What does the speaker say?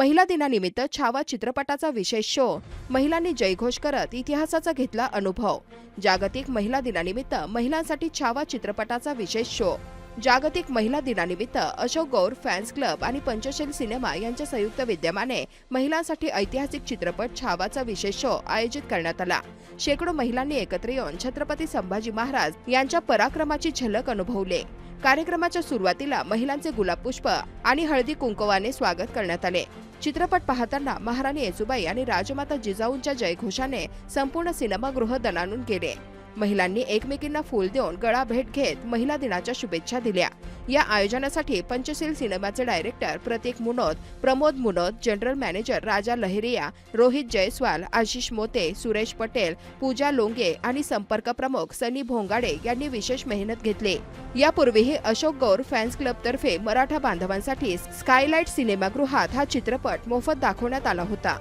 महिला दिनानिमित्त छावा चित्रपटाचा विशेष शो. महिलांनी जयघोष करत इतिहासाचा घेतला अनुभव. जागतिक महिला दिनानिमित्त महिलांसाठी छावा चित्रपटाचा विशेष शो. जागतिक महिला दिनानिमित्त अशोक गौर फॅन्स क्लब आणि पंचशील सिनेमा यांच्या संयुक्त विद्यमाने महिलांसाठी ऐतिहासिक चित्रपट छावाचा विशेष शो आयोजित करण्यात आला. शेकडो महिलांनी एकत्र येऊन छत्रपती संभाजी महाराज यांच्या पराक्रमाची झलक अनुभवले. कार्यक्रमाच्या सुरुवातीला महिलांचे गुलाबपुष्प आणि हळदी कुंकवाने स्वागत करण्यात आले. चित्रपट पाहताना महाराणी येसुबाई आणि राजमाता जिजाऊंच्या जयघोषाने संपूर्ण सिनेमागृह दणाणून गेले. महिलांनी एकमेकींना फूल देऊन गळा भेट घेत महिला दिनाच्या शुभेच्छा दिल्या. या आयोजनासाठी पंचशील सिनेमाचे director Prateek Munod Pramod Munod general manager Raja Laheriya Rohit Jaiswal Ashish Mote Suresh Patel Pooja Longe आणि संपर्क प्रमुख सनी भोंगाडे यांनी विशेष मेहनत घेतली. यापूर्वीही अशोक गौर फॅन्स क्लबतर्फे मराठा बांधवांसाठी स्कायलाईट सिनेमागृहात हा चित्रपट मोफत दाखवण्यात आला होता.